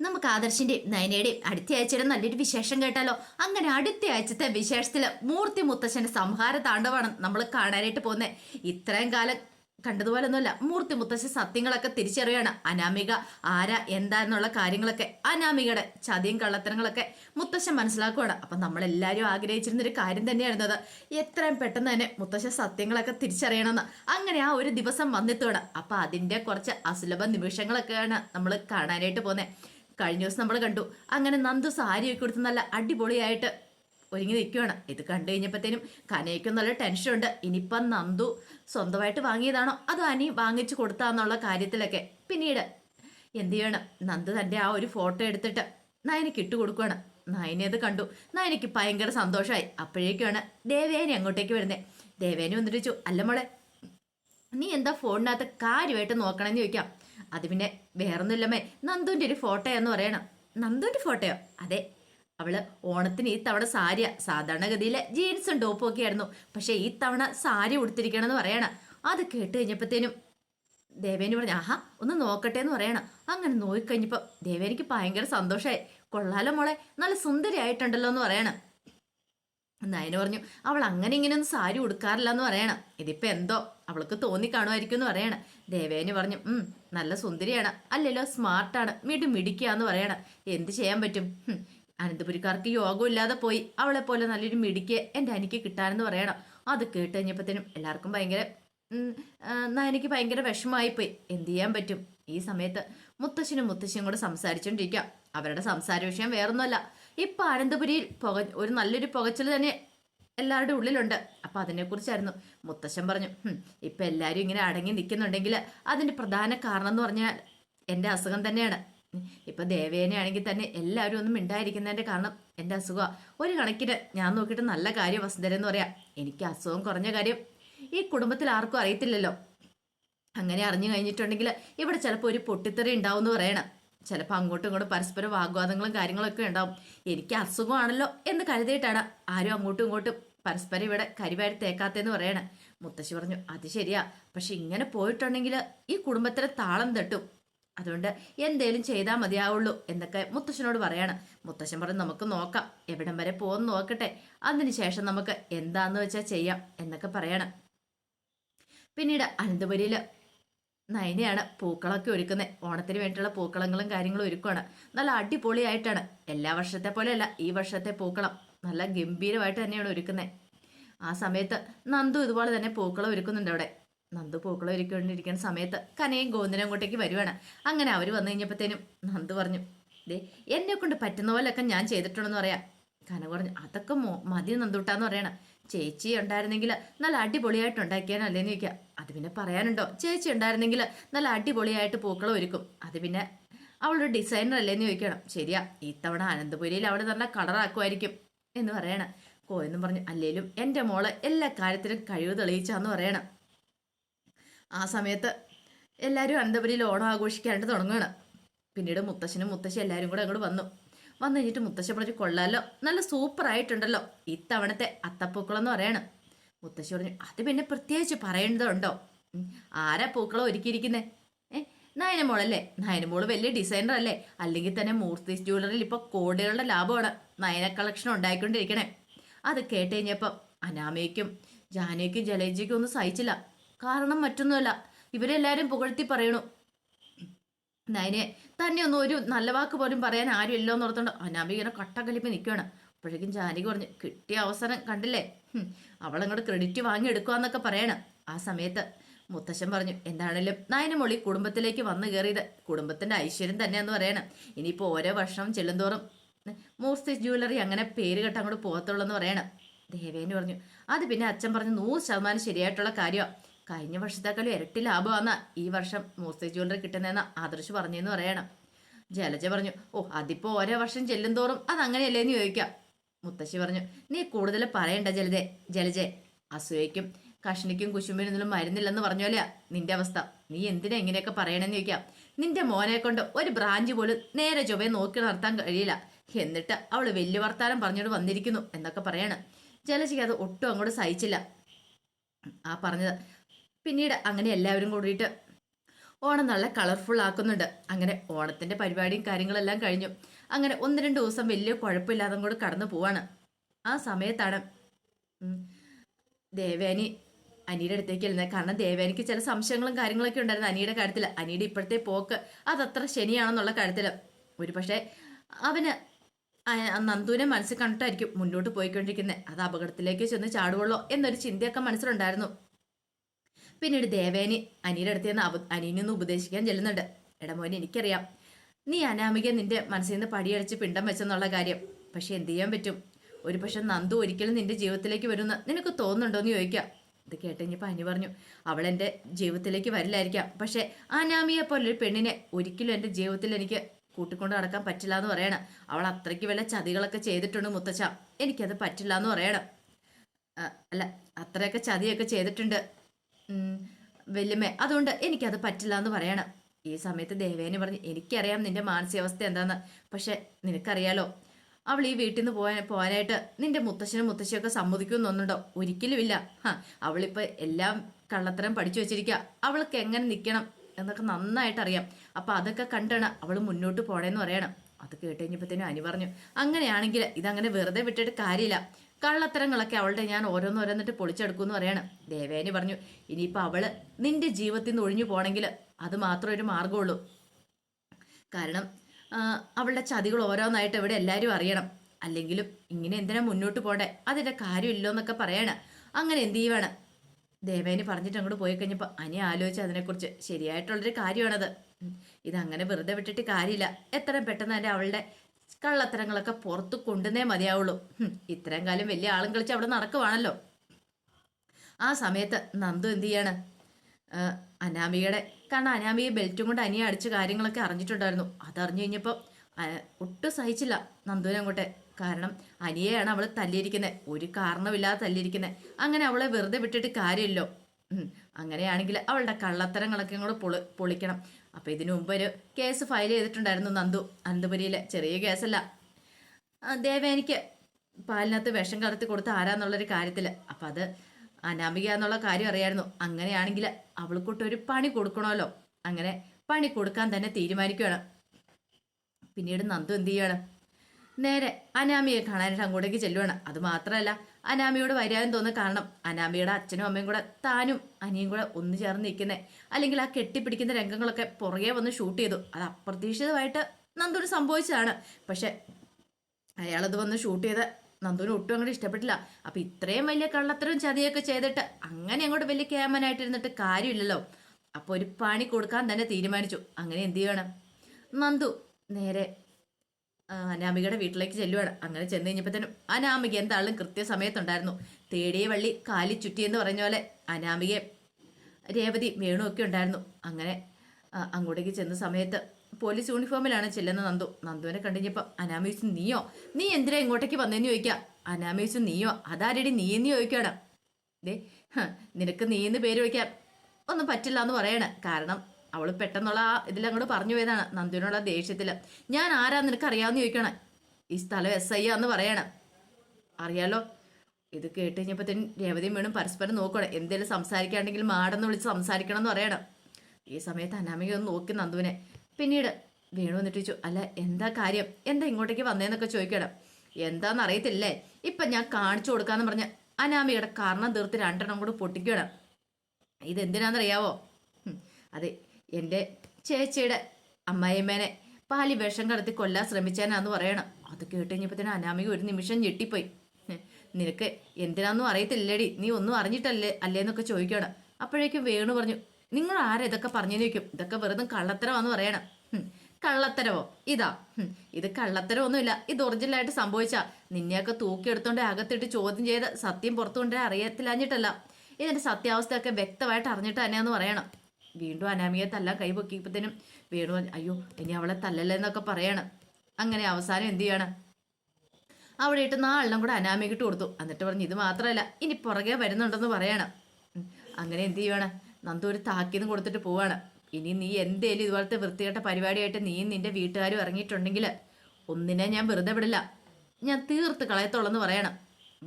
നമുക്ക് ആദർശിന്റെയും നയനയുടെയും അടുത്ത ആഴ്ചയുടെ നല്ലൊരു വിശേഷം കേട്ടാലോ? അങ്ങനെ അടുത്ത ആഴ്ചത്തെ വിശേഷത്തിൽ മൂർത്തി മുത്തശ്ശന്റെ സംഹാര താണ്ഡവാണ് നമ്മൾ കാണാനായിട്ട് പോകുന്നത് ഇത്രയും കാലം കണ്ടതുപോലൊന്നുമല്ല. മൂർത്തി മുത്തശ്ശ സത്യങ്ങളൊക്കെ തിരിച്ചറിയാണ്. അനാമിക ആരാ എന്താ എന്നുള്ള കാര്യങ്ങളൊക്കെ അനാമികയുടെ ചതിയും കള്ളത്തരങ്ങളൊക്കെ മുത്തശ്ശൻ മനസ്സിലാക്കുകയാണ് അപ്പൊ നമ്മളെല്ലാവരും ആഗ്രഹിച്ചിരുന്ന ഒരു കാര്യം തന്നെയായിരുന്നത് എത്രയും പെട്ടെന്ന് തന്നെ മുത്തശ്ശ സത്യങ്ങളൊക്കെ തിരിച്ചറിയണമെന്ന് അങ്ങനെ ആ ഒരു ദിവസം വന്നെത്തുകയാണ് അപ്പൊ അതിന്റെ കുറച്ച് അസുലഭ നിമിഷങ്ങളൊക്കെയാണ് നമ്മൾ കാണാനായിട്ട് പോകുന്നത് കഴിഞ്ഞ ദിവസം നമ്മൾ കണ്ടു. അങ്ങനെ നന്ദു സാരിയൊക്കെ കൊടുത്ത് നല്ല അടിപൊളിയായിട്ട് ഒരുങ്ങി നിൽക്കുകയാണ് ഇത് കണ്ടു കഴിഞ്ഞപ്പോഴത്തേനും കനയ്ക്കും നല്ല ടെൻഷനുണ്ട് ഇനിയിപ്പം നന്ദു സ്വന്തമായിട്ട് വാങ്ങിയതാണോ? അതോ അനി വാങ്ങിച്ചു കൊടുത്താന്നുള്ള കാര്യത്തിലൊക്കെ പിന്നീട് എന്ത് ചെയ്യണം? നന്ദു തന്റെ ആ ഒരു ഫോട്ടോ എടുത്തിട്ട് നയനക്ക് ഇട്ട് കൊടുക്കുകയാണ് നയനെ അത് കണ്ടു. നയനക്ക് ഭയങ്കര സന്തോഷമായി അപ്പോഴേക്കാണ് ദേവേനെ അങ്ങോട്ടേക്ക് വരുന്നത് ദേവേനെ വന്നിട്ട് അല്ല മോളെ നീ എന്താ ഫോണിനകത്ത് കാര്യമായിട്ട് നോക്കണമെന്ന് ചോദിക്കാം. അത് പിന്നെ വേറൊന്നുമില്ലമ്മേ. നന്ദുവിന്റെ ഒരു ഫോട്ടോ എന്ന് പറയണം. നന്ദുവിന്റെ ഫോട്ടോയോ? അതെ. അവൾ ഓണത്തിന് ഈ തവണ സാരിയ. സാധാരണഗതിയിലെ ജീൻസും ടോപ്പും ഒക്കെ ആയിരുന്നു. പക്ഷെ ഈ തവണ സാരി ഉടുത്തിരിക്കണം എന്ന് പറയണം. അത് കേട്ട് കഴിഞ്ഞപ്പോഴത്തേനും ദേവേനി പറഞ്ഞു ആഹാ ഒന്ന് നോക്കട്ടെ എന്ന് പറയണം. അങ്ങനെ നോക്കിക്കഴിഞ്ഞപ്പോൾ ദേവേനിക്ക് ഭയങ്കര സന്തോഷമായി കൊള്ളാലോ മോളെ നല്ല സുന്ദരിയായിട്ടുണ്ടല്ലോ എന്ന് പറയണം നയന് പറഞ്ഞു അവൾ അങ്ങനെ ഇങ്ങനെ ഇങ്ങനെയൊന്നും സാരി ഉടുക്കാറില്ല എന്ന് പറയണം. ഇതിപ്പോ എന്തോ അവൾക്ക് തോന്നി കാണുമായിരിക്കും എന്ന് പറയണം. ദേവേനു പറഞ്ഞു ഉം നല്ല സുന്ദരിയാണ്. അല്ലല്ലോ സ്മാർട്ടാണ്. മിടി മിടിക്കാന്ന് പറയണം. എന്ത് ചെയ്യാൻ പറ്റും? അനന്തപുരിക്കാർക്ക് യോഗമില്ലാതെ പോയി. അവളെ പോലെ നല്ലൊരു മിടിക്ക് എന്റെ അനിക്ക് കിട്ടാനെന്ന് പറയണം. അത് കേട്ട് കഴിഞ്ഞപ്പോഴത്തേനും എല്ലാവർക്കും ഭയങ്കര എനിക്ക് ഭയങ്കര വിഷമമായിപ്പോയി. എന്ത് ചെയ്യാൻ പറ്റും? ഈ സമയത്ത് മുത്തശ്ശനും മുത്തശ്ശിയും കൂടെ സംസാരിച്ചുകൊണ്ടിരിക്കുക അവരുടെ സംസാര വിഷയം വേറൊന്നുമല്ല. ഇപ്പൊ അനന്തപുരിയിൽ പുക ഒരു നല്ലൊരു പുകച്ചിൽ തന്നെ എല്ലാവരുടെ ഉള്ളിലുണ്ട്. അപ്പൊ അതിനെക്കുറിച്ചായിരുന്നു. മുത്തശ്ശൻ പറഞ്ഞു ഇപ്പം എല്ലാവരും ഇങ്ങനെ അടങ്ങി നിൽക്കുന്നുണ്ടെങ്കിൽ അതിന്റെ പ്രധാന കാരണം എന്ന് പറഞ്ഞാൽ എന്റെ അസുഖം തന്നെയാണ്. ഇപ്പൊ ദേവേനയാണെങ്കിൽ തന്നെ എല്ലാവരും ഒന്നും മിണ്ടായിരിക്കുന്നതിന്റെ കാരണം എന്റെ അസുഖമാണ് ഒരു കണക്കിന് ഞാൻ നോക്കിയിട്ട് നല്ല കാര്യം വസുന്ധര എന്ന് പറയാം. എനിക്ക് അസുഖം കുറഞ്ഞ കാര്യം ഈ കുടുംബത്തിൽ ആർക്കും അറിയത്തില്ലല്ലോ. അങ്ങനെ അറിഞ്ഞു കഴിഞ്ഞിട്ടുണ്ടെങ്കിൽ ഇവിടെ ചിലപ്പോൾ ഒരു പൊട്ടിത്തെറി ഉണ്ടാവും എന്ന് പറയണം. ചിലപ്പോൾ അങ്ങോട്ടും ഇങ്ങോട്ടും പരസ്പര വാഗ്വാദങ്ങളും കാര്യങ്ങളൊക്കെ ഉണ്ടാവും. എനിക്ക് അസുഖമാണല്ലോ എന്ന് കരുതിയിട്ടാണ് ആരും അങ്ങോട്ടും ഇങ്ങോട്ടും പരസ്പരം ഇവിടെ കരിവാരി തേക്കാത്തേന്ന് പറയണേ. മുത്തശ്ശി പറഞ്ഞു അത് ശരിയാ. പക്ഷെ ഇങ്ങനെ പോയിട്ടുണ്ടെങ്കിൽ ഈ കുടുംബത്തിലെ താളം തട്ടും. അതുകൊണ്ട് എന്തേലും ചെയ്താൽ മതിയാവുള്ളൂ എന്നൊക്കെ മുത്തശ്ശനോട് പറയാണ്. മുത്തശ്ശൻ പറഞ്ഞു നമുക്ക് നോക്കാം. എവിടം വരെ പോകുന്ന നോക്കട്ടെ. അതിനുശേഷം നമുക്ക് എന്താന്ന് വെച്ചാൽ ചെയ്യാം എന്നൊക്കെ പറയണം. പിന്നീട് അനന്തപുരിയിൽ നയനയാണ് പൂക്കളൊക്കെ ഒരുക്കുന്നത് ഓണത്തിന് വേണ്ടിയിട്ടുള്ള പൂക്കളങ്ങളും കാര്യങ്ങളും ഒരുക്കുവാണ്. നല്ല അടിപൊളിയായിട്ടാണ്. എല്ലാ വർഷത്തെ പോലെയല്ല ഈ വർഷത്തെ പൂക്കളം നല്ല ഗംഭീരമായിട്ട് തന്നെയാണ് ഒരുക്കുന്നത് ആ സമയത്ത് നന്ദു ഇതുപോലെ തന്നെ പൂക്കളം ഒരുക്കുന്നുണ്ട് അവിടെ. നന്ദു പൂക്കളം ഒരുക്കൊണ്ടിരിക്കുന്ന സമയത്ത് കനയും ഗോന്തിനും അങ്ങോട്ടേക്ക് വരുവാണ്. അങ്ങനെ അവർ വന്നു കഴിഞ്ഞപ്പോഴത്തേനും നന്ദു പറഞ്ഞു ദേ എന്നെ കൊണ്ട് പറ്റുന്ന പോലെയൊക്കെ ഞാൻ ചെയ്തിട്ടുണ്ടെന്ന് പറയാം. കന പറഞ്ഞു അതൊക്കെ മതി നന്ദുട്ടാന്ന് പറയണം. ചേച്ചി ഉണ്ടായിരുന്നെങ്കിൽ നല്ല അടിപൊളിയായിട്ട് ഉണ്ടാക്കിയാനല്ലേന്ന് ചോദിക്കുക അത് പിന്നെ പറയാനുണ്ടോ? ചേച്ചി ഉണ്ടായിരുന്നെങ്കിൽ നല്ല അടിപൊളിയായിട്ട് പൂക്കളം ഒരുക്കും. അത് പിന്നെ അവളൊരു ഡിസൈനർ അല്ലേന്ന് ചോദിക്കണം. ശരിയാ ഇത്തവണ അനന്തപുരിയിൽ അവിടെ നല്ല കളറാക്കുമായിരിക്കും എന്ന് പറയണം. കോയെന്നും പറഞ്ഞു അല്ലേലും എന്റെ മോൾ എല്ലാ കാര്യത്തിലും കഴിവ് തെളിയിച്ചാന്ന് പറയണം. ആ സമയത്ത് എല്ലാവരും അനന്തപുരിയിൽ ഓണം ആഘോഷിക്കാനായിട്ട് തുടങ്ങുകയാണ് പിന്നീട് മുത്തശ്ശനും മുത്തശ്ശി എല്ലാവരും കൂടെ അങ്ങോട്ട് വന്നു. വന്നു കഴിഞ്ഞിട്ട് മുത്തശ്ശി പറഞ്ഞു കൊള്ളാലോ. നല്ല സൂപ്പർ ആയിട്ടുണ്ടല്ലോ ഇത്തവണത്തെ അത്തപ്പൂക്കളം എന്ന് പറയണം. മുത്തശ്ശി പറഞ്ഞു അത് പിന്നെ പ്രത്യേകിച്ച് പറയേണ്ടതുണ്ടോ? ആരാ പൂക്കളെ ഒരുക്കിയിരിക്കുന്നേ? ഏ നയനമോളല്ലേ? നയനമോൾ വലിയ ഡിസൈനർ അല്ലേ അല്ലെങ്കിൽ തന്നെ മൂർത്തി ജ്വല്ലറിയിൽ ഇപ്പൊ കോടികളുടെ ലാഭമാണ് നയന കളക്ഷൻ ഉണ്ടായിക്കൊണ്ടിരിക്കണേ. അത് കേട്ട് കഴിഞ്ഞപ്പം അനാമയ്ക്കും ജാനയ്ക്കും ജലേജയ്ക്കും ഒന്നും സഹിച്ചില്ല. കാരണം മറ്റൊന്നുമല്ല ഇവരെല്ലാരും പുകഴ്ത്തി പറയണു. നയനെ തന്നെ ഒന്നും ഒരു നല്ല വാക്ക് പോലും പറയാൻ ആരും ഇല്ലോ എന്ന് ഓർത്തോണ്ട് ഇങ്ങനെ കട്ടക്കലിപ്പ് നിൽക്കുകയാണ് അപ്പോഴേക്കും ജാനകി പറഞ്ഞു കിട്ടിയ അവസരം കണ്ടില്ലേ? അവളങ്ങോട്ട് ക്രെഡിറ്റ് വാങ്ങി എന്നൊക്കെ പറയണം. ആ സമയത്ത് മുത്തശ്ശൻ പറഞ്ഞു എന്താണേലും നയനമൊളി കുടുംബത്തിലേക്ക് വന്നു കയറിയത്. കുടുംബത്തിന്റെ ഐശ്വര്യം തന്നെയാന്ന് പറയണം. ഇനിയിപ്പോൾ ഓരോ വർഷം ചെല്ലുന്തോറും മൂർത്തി ജ്വല്ലറി അങ്ങനെ പേര് കേട്ട് അങ്ങോട്ട് പോകത്തുള്ളൂ എന്ന് പറയണം. ദേവേന് പറഞ്ഞു അത് പിന്നെ അച്ഛൻ പറഞ്ഞു നൂറ് ശതമാനം ശരിയായിട്ടുള്ള കാര്യമാണ് കഴിഞ്ഞ വർഷത്തേക്കാളും ഇരട്ടി ലാഭമാണ് ഈ വർഷം മൂർത്തി ജ്വല്ലറി കിട്ടുന്നതെന്ന് ആദർശ് പറഞ്ഞെന്ന് പറയണം. ജലജ പറഞ്ഞു ഓ അതിപ്പോ ഓരോ വർഷം ചെല്ലും തോറും അത് അങ്ങനെയല്ലേന്ന് ചോദിക്കാം. മുത്തശ്ശി പറഞ്ഞു നീ കൂടുതൽ പറയണ്ട ജലജെ ജലജെ. അസൂയയ്ക്കും കഷ്ണിക്കും കുശുമ്പിനും ഒന്നും മരുന്നില്ലെന്ന് പറഞ്ഞോലെയാ നിന്റെ അവസ്ഥ. നീ എന്തിനാ ഇങ്ങനെയൊക്കെ പറയണെന്ന് ചോദിക്കാം. നിന്റെ മോനെ കൊണ്ട് ഒരു ബ്രാഞ്ച് പോലും നേരെ ചൊവ്വയെ നോക്കി നടത്താൻ കഴിയില്ല. എന്നിട്ട് അവൾ വലിയ വർത്താനം പറഞ്ഞോട് വന്നിരിക്കുന്നു എന്നൊക്കെ പറയാണ്. ജലജയ്ക്ക് അത് ഒട്ടും അങ്ങോട്ട് സഹിച്ചില്ല. ആ പറഞ്ഞത് പിന്നീട് അങ്ങനെ എല്ലാവരും കൂടിയിട്ട് ഓണം നല്ല കളർഫുൾ ആക്കുന്നുണ്ട്. അങ്ങനെ ഓണത്തിന്റെ പരിപാടിയും കാര്യങ്ങളെല്ലാം കഴിഞ്ഞു. അങ്ങനെ ഒന്ന് രണ്ട് ദിവസം വലിയ കുഴപ്പമില്ലാതെ കൂടെ കടന്നു പോവാണ്. ആ സമയത്താണ് ദേവേനി അനിയുടെ അടുത്തേക്ക് എഴുന്നത് കാരണം ദേവേനിക്ക് ചില സംശയങ്ങളും കാര്യങ്ങളൊക്കെ ഉണ്ടായിരുന്നു അനിയുടെ കാര്യത്തിൽ. അനിയുടെ ഇപ്പോഴത്തെ പോക്ക് അതത്ര ശനിയാണെന്നുള്ള കാര്യത്തിൽ. ഒരു പക്ഷേ അവന് നന്ദുവിനെ മനസ്സിൽ കണ്ടിട്ടായിരിക്കും മുന്നോട്ട് പോയിക്കൊണ്ടിരിക്കുന്നത് അത് അപകടത്തിലേക്ക് ചെന്ന് ചാടുവുള്ളോ എന്നൊരു ചിന്തയൊക്കെ മനസ്സിലുണ്ടായിരുന്നു. പിന്നീട് ദേവേനി അനിയുടെ അടുത്ത് നിന്ന് അവ അനിയനെ ഉപദേശിക്കാൻ ചെല്ലുന്നുണ്ട്. എടമോനെ എനിക്കറിയാം. നീ അനാമിക നിന്റെ മനസ്സിൽ നിന്ന് പടിയടിച്ച് പിണ്ടം വെച്ചെന്നുള്ള കാര്യം. പക്ഷെ എന്ത് ചെയ്യാൻ പറ്റും? ഒരു പക്ഷെ നന്ദു ഒരിക്കലും നിന്റെ ജീവിതത്തിലേക്ക് വരുന്ന നിനക്ക് തോന്നുന്നുണ്ടോ എന്ന് ചോദിക്കാം. ഇത് കേട്ടുകഴിഞ്ഞപ്പോൾ അനി പറഞ്ഞു അവൾ എന്റെ ജീവിതത്തിലേക്ക് വരില്ലായിരിക്കാം. പക്ഷെ അനാമിയെ പോലെ ഒരു പെണ്ണിനെ ഒരിക്കലും എന്റെ ജീവിതത്തിൽ എനിക്ക് കൂട്ടിക്കൊണ്ട് നടക്കാൻ പറ്റില്ല എന്ന് പറയണം. അവൾ അത്രയ്ക്ക് വല്ല ചതികളൊക്കെ ചെയ്തിട്ടുണ്ട് മുത്തച്ഛ. എനിക്കത് പറ്റില്ല എന്ന് പറയണം. അല്ല അത്രയൊക്കെ ചതിയൊക്കെ ചെയ്തിട്ടുണ്ട്. വെല്ലുമേ അതുകൊണ്ട് എനിക്കത് പറ്റില്ല എന്ന് പറയണം. ഈ സമയത്ത് ദേവേനെ പറഞ്ഞു എനിക്കറിയാം നിന്റെ മാനസികാവസ്ഥ എന്താന്ന് പക്ഷെ നിനക്കറിയാലോ അവൾ ഈ വീട്ടിൽ നിന്ന് പോകാൻ പോകാനായിട്ട് നിന്റെ മുത്തശ്ശനും മുത്തശ്ശിയൊക്കെ സമ്മതിക്കുമെന്നൊന്നുണ്ടോ ഒരിക്കലും ഇല്ല. ഹാ അവളിപ്പോൾ എല്ലാം കള്ളത്തരം പഠിച്ചു വെച്ചിരിക്കുക അവൾക്ക് എങ്ങനെ നിൽക്കണം എന്നൊക്കെ നന്നായിട്ട് അറിയാം അപ്പൊ അതൊക്കെ കണ്ടാണ് അവൾ മുന്നോട്ട് പോണേന്ന് പറയണം. അത് കേട്ട് കഴിഞ്ഞപ്പോഴത്തേനും അനി പറഞ്ഞു അങ്ങനെയാണെങ്കിൽ ഇതങ്ങനെ വെറുതെ വിട്ടിട്ട് കാര്യമില്ല. കള്ളത്തരങ്ങളൊക്കെ അവളുടെ ഞാൻ ഓരോന്നോരോന്നിട്ട് പൊളിച്ചെടുക്കുമെന്ന് പറയണം. ദേവേനി പറഞ്ഞു ഇനിയിപ്പോൾ അവൾ നിന്റെ ജീവിതത്തിൽ നിന്ന് ഒഴിഞ്ഞു പോണെങ്കിൽ അത് മാത്രം ഒരു മാർഗമുള്ളൂ കാരണം അവളുടെ ചതികൾ ഓരോന്നായിട്ട് ഇവിടെ എല്ലാവരും അറിയണം. അല്ലെങ്കിലും ഇങ്ങനെ എന്തിനാ മുന്നോട്ട് പോണ്ടേ? അതിന്റെ കാര്യമില്ലോ എന്നൊക്കെ പറയണം. അങ്ങനെ എന്ത് ചെയ്യുവാണ്? ദേവേനി പറഞ്ഞിട്ട് അങ്ങോട്ട് പോയി കഴിഞ്ഞപ്പോൾ അനി ആലോചിച്ച് അതിനെക്കുറിച്ച് ശരിയായിട്ടുള്ളൊരു കാര്യമാണത്. ഇതങ്ങനെ വെറുതെ വിട്ടിട്ട് കാര്യമില്ല. എത്രയും പെട്ടെന്ന് തന്നെ അവളുടെ കള്ളത്തരങ്ങളൊക്കെ പുറത്ത് കൊണ്ടുവന്നേ മതിയാവുള്ളൂ. ഇത്രയും കാലം വലിയ ആളും കളിച്ച് അവിടെ നടക്കുവാണല്ലോ. ആ സമയത്ത് നന്ദു എന്ത് ചെയ്യാണ്? അനാമികയുടെ കാരണം അനാമി ബെൽറ്റും കൊണ്ട് അനിയെ അടിച്ച കാര്യങ്ങളൊക്കെ അറിഞ്ഞിട്ടുണ്ടായിരുന്നു. അതറിഞ്ഞു കഴിഞ്ഞപ്പോൾ ഒട്ടും സഹിച്ചില്ല നന്ദുവിനെ അങ്ങോട്ടെ. കാരണം അനിയെയാണ് അവൾ തല്ലിയിരിക്കുന്നത് ഒരു കാരണമില്ലാതെ തല്ലിയിരിക്കുന്നത് അങ്ങനെ അവളെ വെറുതെ വിട്ടിട്ട് കാര്യമില്ലോ. അങ്ങനെയാണെങ്കിൽ അവളുടെ കള്ളത്തരങ്ങളൊക്കെ ഇങ്ങോട്ട് പൊളി പൊളിക്കണം. അപ്പം ഇതിനു മുമ്പ് ഒരു കേസ് ഫയൽ ചെയ്തിട്ടുണ്ടായിരുന്നു നന്ദു അനന്തപുരിയിലെ ചെറിയ കേസല്ല. ദേവ ദേവേനിക്ക് പാലിനകത്ത് വിഷം കലർത്തി കൊടുത്ത ആരാന്നുള്ളൊരു കാര്യത്തിൽ അപ്പം അത് അനാമിക എന്നുള്ള കാര്യം അറിയായിരുന്നു. അങ്ങനെയാണെങ്കിൽ അവൾക്കൊട്ട് ഒരു പണി കൊടുക്കണമല്ലോ. അങ്ങനെ പണി കൊടുക്കാൻ തന്നെ തീരുമാനിക്കുകയാണ്. പിന്നീട് നന്ദു എന്ത് ചെയ്യാണ് നേരെ അനാമിയെ കാണാനായിട്ട് അങ്ങോട്ടേക്ക് ചെല്ലുവാണ്. അത് മാത്രമല്ല അനാമിയോട് വരാനും തോന്നുന്ന കാരണം അനാമിയുടെ അച്ഛനും അമ്മയും കൂടെ താനും അനിയും കൂടെ ഒന്നു ചേർന്ന് നിൽക്കുന്നത് അല്ലെങ്കിൽ ആ കെട്ടിപ്പിടിക്കുന്ന രംഗങ്ങളൊക്കെ പുറകെ വന്ന് ഷൂട്ട് ചെയ്തു. അത് അപ്രതീക്ഷിതമായിട്ട് നന്ദൂര് സംഭവിച്ചതാണ്. പക്ഷെ അയാളത് വന്ന് ഷൂട്ട് ചെയ്ത നന്ദുവിന് ഒട്ടും അങ്ങോട്ട് ഇഷ്ടപ്പെട്ടില്ല. അപ്പൊ ഇത്രയും വലിയ കള്ളത്തരം ചതിയൊക്കെ ചെയ്തിട്ട് അങ്ങനെ അങ്ങോട്ട് വലിയ ക്യാമനായിട്ടിരുന്നിട്ട് കാര്യമില്ലല്ലോ. അപ്പൊ ഒരു പണി കൊടുക്കാൻ തന്നെ തീരുമാനിച്ചു. അങ്ങനെ എന്ത് ചെയ്യണം? നന്ദു നേരെ അനാമികയുടെ വീട്ടിലേക്ക് ചെല്ലുവാണ്. അങ്ങനെ ചെന്ന് കഴിഞ്ഞപ്പോഴത്തേനും അനാമിക എന്താളും കൃത്യസമയത്തുണ്ടായിരുന്നു. തേടിയ വള്ളി കാലി ചുറ്റി എന്ന് പറഞ്ഞ പോലെ അനാമികയും രേവതി വേണുവൊക്കെ ഉണ്ടായിരുന്നു. അങ്ങനെ അങ്ങോട്ടേക്ക് ചെന്ന സമയത്ത് പോലീസ് യൂണിഫോമിലാണ് ചെല്ലുന്ന നന്ദു. നന്ദുവിനെ കണ്ടുകഴിഞ്ഞപ്പോൾ അനാമീസ് നീയോ? നീ എന്തിനാ ഇങ്ങോട്ടേക്ക് വന്നേന്ന് ചോദിക്കാം? അനാമീസ് നീയോ? അതാരടി നീ എന്ന് ചോദിക്കണം? ദേ നിനക്ക് നീ എന്ന് പേര് ചോദിക്കാം ഒന്നും പറ്റില്ല എന്ന് പറയണേ. കാരണം അവൾ പെട്ടെന്നുള്ള ആ ഇതിലങ്ങോട്ട് പറഞ്ഞു പോയതാണ് നന്ദുവിനുള്ള ദേഷ്യത്തിൽ ഞാൻ ആരാ നിനക്ക് അറിയാമെന്ന് ചോദിക്കണം? ഈ സ്ഥലം എസ് ഐ ആന്ന് പറയണം. അറിയാലോ? ഇത് കേട്ട് കഴിഞ്ഞപ്പോഴത്തേനും രേവതിയും വീണും പരസ്പരം നോക്കണം. എന്തേലും സംസാരിക്കാണ്ടെങ്കിൽ മാടെന്ന് വിളിച്ച് സംസാരിക്കണം എന്ന് പറയണം. ഈ സമയത്ത് അനാമിക ഒന്ന് നോക്കി നന്ദുവിനെ. പിന്നീട് വേണു വന്നിട്ട് ചോദിച്ചു അല്ല എന്താ കാര്യം? എന്താ ഇങ്ങോട്ടേക്ക് വന്നേന്നൊക്കെ ചോദിക്കണം എന്താന്ന് അറിയത്തില്ലേ ഇപ്പൊ ഞാൻ കാണിച്ചു കൊടുക്കാന്ന് പറഞ്ഞ അനാമികയുടെ കാരണം തീർത്ത് രണ്ടെണ്ണം കൂടെ പൊട്ടിക്കണം ഇതെന്തിനാണെന്നറിയാവോ അതെ എന്റെ ചേച്ചിയുടെ അമ്മായിമ്മേനെ പാലി വിഷം കടത്തി കൊല്ലാൻ ശ്രമിച്ചാനാന്ന് പറയണം. അത് കേട്ട് കഴിഞ്ഞപ്പോഴത്തേനും അനാമിക ഒരു നിമിഷം ഞെട്ടിപ്പോയി. നിനക്ക് എന്തിനാന്നും അറിയത്തില്ലേടി. നീ ഒന്നും അറിഞ്ഞിട്ടല്ലേ അല്ലേന്നൊക്കെ ചോദിക്കണം അപ്പോഴേക്കും വേണു പറഞ്ഞു നിങ്ങൾ ആരാ ഇതൊക്കെ പറഞ്ഞു ചോദിക്കും. ഇതൊക്കെ വെറുതെ കള്ളത്തരമാന്ന് പറയണം. കള്ളത്തരമോ ഇതാ. ഇത് കള്ളത്തരമൊന്നുമില്ല ഇത് ഒറിജിനലായിട്ട് സംഭവിച്ചാ. നിന്നെയൊക്കെ തൂക്കിയെടുത്തോണ്ട് അകത്തിട്ട് ചോദ്യം ചെയ്ത് സത്യം പുറത്തു കൊണ്ടേ അറിയത്തില്ലാഞ്ഞിട്ടല്ല. ഇതിന്റെ സത്യാവസ്ഥയൊക്കെ വ്യക്തമായിട്ട് അറിഞ്ഞിട്ട് തന്നെയാന്ന് പറയണം. വീണ്ടും അനാമിയെ തല്ലാൻ കൈ പൊക്കിയപ്പോഴത്തേനും വീണു അയ്യോ ഇനി അവളെ തല്ലല്ലെന്നൊക്കെ പറയണം. അങ്ങനെ അവസാനം എന്ത് ചെയ്യണം? അവിടെ ഇട്ട് നാളെല്ലാം കൂടെ അനാമികിട്ട് കൊടുത്തു. എന്നിട്ട് പറഞ്ഞു ഇത് മാത്രമല്ല ഇനി പുറകെ വരുന്നുണ്ടെന്ന് പറയണം. അങ്ങനെ എന്ത് ചെയ്യണം? നന്ദു ഒരു താക്കീന്ന് കൊടുത്തിട്ട് പോവാണ്. ഇനി നീ എന്തേലും ഇതുപോലത്തെ വൃത്തികെട്ട പരിപാടിയായിട്ട് നീയും നിന്റെ വീട്ടുകാരും ഇറങ്ങിയിട്ടുണ്ടെങ്കിൽ ഒന്നിനെ ഞാൻ വെറുതെ വിടില്ല. ഞാൻ തീർത്ത് കളയത്തോളെന്ന് പറയണം.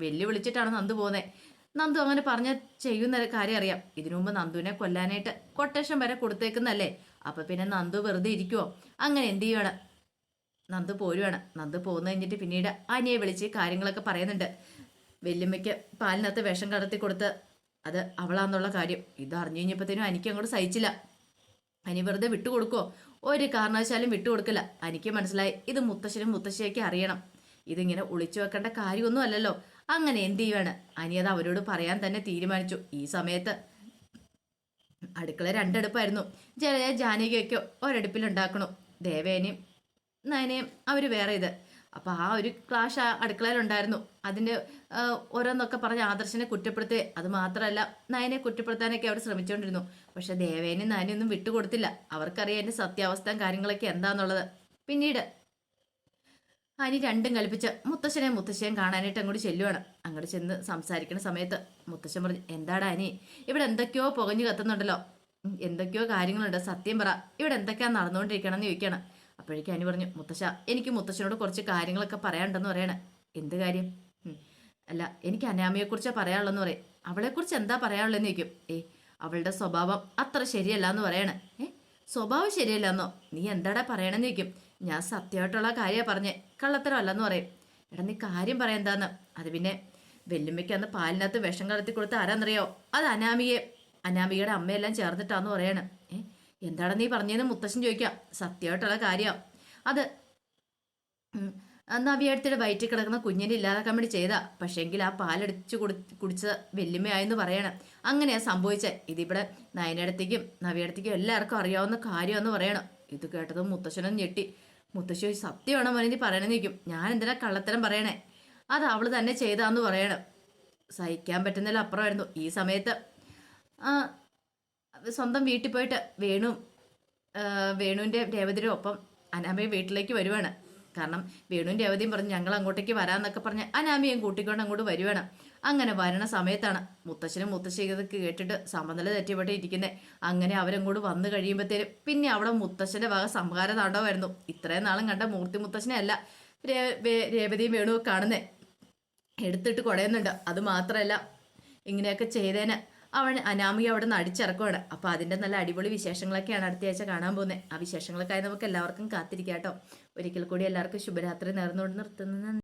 വെല്ലുവിളിച്ചിട്ടാണ് നന്ദു പോകുന്നത് നന്ദു അങ്ങനെ പറഞ്ഞ ചെയ്യുന്ന കാര്യം അറിയാം. ഇതിനു മുമ്പ് നന്ദുവിനെ കൊല്ലാനായിട്ട് കൊട്ടേഷൻ വരെ കൊടുത്തേക്കുന്നല്ലേ? അപ്പൊ പിന്നെ നന്ദു വെറുതെ ഇരിക്കുവോ? അങ്ങനെ എന്ത് ചെയ്യുവാണ്? നന്ദു പോരുവാണ്. നന്ദു പോകുന്ന കഴിഞ്ഞിട്ട് പിന്നീട് അനിയെ വിളിച്ച് കാര്യങ്ങളൊക്കെ പറയുന്നുണ്ട്. വെല്ലുമ്മയ്ക്ക് പാലിനകത്ത് വിഷം കടത്തി കൊടുത്ത് അത് അവളാന്നുള്ള കാര്യം. ഇത് അറിഞ്ഞു കഴിഞ്ഞപ്പോഴത്തേനും എനിക്ക് അങ്ങോട്ട് സഹിച്ചില്ല. അനി വെറുതെ വിട്ടുകൊടുക്കോ ഒരു കാരണവശാലും വിട്ടുകൊടുക്കില്ല എനിക്ക് മനസ്സിലായി. ഇത് മുത്തശ്ശനും മുത്തശ്ശിയൊക്കെ അറിയണം. ഇതിങ്ങനെ ഒളിച്ചു വെക്കേണ്ട കാര്യമൊന്നും അല്ലല്ലോ. അങ്ങനെ എന്ത് ചെയ്യുവാണ്? അനി അത് അവരോട് പറയാൻ തന്നെ തീരുമാനിച്ചു. ഈ സമയത്ത് അടുക്കള രണ്ടടുപ്പായിരുന്നു. ജലജ ജാനകിയൊക്കെ ഒരടുപ്പിൽ ഉണ്ടാക്കണു ദേവേനയും നയനയും അവർ വേറെ ഇത്. അപ്പോൾ ആ ഒരു ക്ലാഷ് അടുക്കളയിലുണ്ടായിരുന്നു അതിന്റെ ഓരോന്നൊക്കെ പറഞ്ഞ് ആദർശനെ കുറ്റപ്പെടുത്തുക അത് മാത്രമല്ല നയനെ കുറ്റപ്പെടുത്താനൊക്കെ അവർ ശ്രമിച്ചുകൊണ്ടിരുന്നു പക്ഷെ ദേവേനും നയനൊന്നും വിട്ടുകൊടുത്തില്ല. അവർക്കറിയാം എന്റെ സത്യാവസ്ഥയും കാര്യങ്ങളൊക്കെ എന്താന്നുള്ളത്. പിന്നീട് അനി രണ്ടും കൽപ്പിച്ച് മുത്തശ്ശനെ മുത്തശ്ശയും കാണാനായിട്ട് അങ്ങോട്ട് ചെല്ലുവാണ്. അങ്ങോട്ട് ചെന്ന് സംസാരിക്കുന്ന സമയത്ത് മുത്തശ്ശൻ പറഞ്ഞു എന്താടാ അനി? ഇവിടെ എന്തൊക്കെയോ പുകഞ്ഞു കത്തുന്നുണ്ടല്ലോ. എന്തൊക്കെയോ കാര്യങ്ങളുണ്ട്. സത്യം പറ. ഇവിടെ എന്തൊക്കെയാ നടന്നുകൊണ്ടിരിക്കണം എന്ന് ചോദിക്കണം. അപ്പോഴേക്കും അനു പറഞ്ഞു മുത്തശ്ശ എനിക്ക് മുത്തശ്ശനോട് കുറച്ച് കാര്യങ്ങളൊക്കെ പറയാനുണ്ടെന്ന് പറയണേ. എന്ത് കാര്യം? അല്ല എനിക്ക് അനാമയെക്കുറിച്ചാ പറയാനുള്ളതെന്ന് പറയും. അവളെക്കുറിച്ച് എന്താ പറയാനുള്ളതെന്ന് ചോദിക്കും? ഏ അവളുടെ സ്വഭാവം അത്ര ശരിയല്ല എന്ന് പറയണേ. ഏ സ്വഭാവം ശരിയല്ലെന്നോ? നീ എന്താടാ പറയണെന്ന് ചോദിക്കും. ഞാൻ സത്യമായിട്ടുള്ള കാര്യമാണ് പറഞ്ഞേ കള്ളത്തരമല്ലെന്ന് പറയും. എടാ നീ കാര്യം പറയാന്താന്ന് അത് പിന്നെ വെല്ലുമ്മയ്ക്ക് അന്ന് പാലിനകത്ത് വിഷം കടത്തി കൊടുത്ത് ആരാന്നറിയോ? അത് അനാമിയെ അനാമികയുടെ അമ്മയെല്ലാം ചേർന്നിട്ടാന്ന് പറയണം. ഏ എന്താണ് നീ പറഞ്ഞതെന്ന് മുത്തശ്ശൻ ചോദിക്കാം. സത്യമായിട്ടുള്ള കാര്യം. അത് അവിയടുത്തിടെ വയറ്റിൽ കിടക്കുന്ന കുഞ്ഞിനെ ഇല്ലാതാക്കാൻ വേണ്ടി ചെയ്താ. പക്ഷേങ്കിൽ ആ പാലടിച്ച് കുടി കുടിച്ച വെല്ലുമയായെന്ന് പറയണം. അങ്ങനെയാ സംഭവിച്ചത് ഇതിവിടെ നയനടത്തേക്കും നവിയടത്തേക്കും എല്ലാവർക്കും അറിയാവുന്ന കാര്യമെന്ന് പറയണം. ഇത് കേട്ടതും മുത്തശ്ശനും ഞെട്ടി. മുത്തശ്ശി സത്യമാണോ മോനെ നീ പറയണമെന്ന് നിൽക്കും ഞാൻ എന്തിനാ കള്ളത്തരം പറയണേ? അത് അവൾ തന്നെ ചെയ്താന്ന് പറയണം. സഹിക്കാൻ പറ്റുന്നതിൽ അപ്പുറമായിരുന്നു ഈ സമയത്ത് സ്വന്തം വീട്ടിൽ പോയിട്ട് വേണു വേണുവിന്റെ രേവതിയുടെ ഒപ്പം അനാമയെ വീട്ടിലേക്ക് വരുവാണ്. കാരണം വേണുവിന്റെ ദേവതയും പറഞ്ഞ് ഞങ്ങൾ അങ്ങോട്ടേക്ക് വരാമെന്നൊക്കെ പറഞ്ഞ് അനാമിയും കൂട്ടിക്കൊണ്ട് അങ്ങോട്ട് വരുവാണ്. അങ്ങനെ വരണ സമയത്താണ് മുത്തശ്ശനും മുത്തശ്ശിയും ഇതൊക്കെ കേട്ടിട്ട് സമനില തെറ്റിപ്പെട്ട് ഇരിക്കുന്നത് അങ്ങനെ അവരങ്ങോട്ട് വന്നു കഴിയുമ്പോഴത്തേനും പിന്നെ അവിടെ മുത്തശ്ശന്റെ വക സംഹാര താണ്ടവായിരുന്നു ഇത്രയും നാളും കണ്ട മൂർത്തി മുത്തശ്ശനെ അല്ല രേവതിയും വേണുവും കാണുന്നേ. എടുത്തിട്ട് കുടയുന്നുണ്ട്. അത് മാത്രമല്ല ഇങ്ങനെയൊക്കെ ചെയ്തേന്. അവൻ അനാമി അവിടെ നിന്ന് അടിച്ചിറക്കുവാണ്. അപ്പൊ അതിന്റെ നല്ല അടിപൊളി വിശേഷങ്ങളൊക്കെയാണ് അടുത്ത ആഴ്ച കാണാൻ പോകുന്നത് ആ വിശേഷങ്ങൾക്കായി നമുക്ക് എല്ലാവർക്കും കാത്തിരിക്കാം കേട്ടോ. ഒരിക്കൽ കൂടി എല്ലാവർക്കും ശുഭരാത്രി നേർന്നുകൊണ്ട് നിർത്തുന്നു.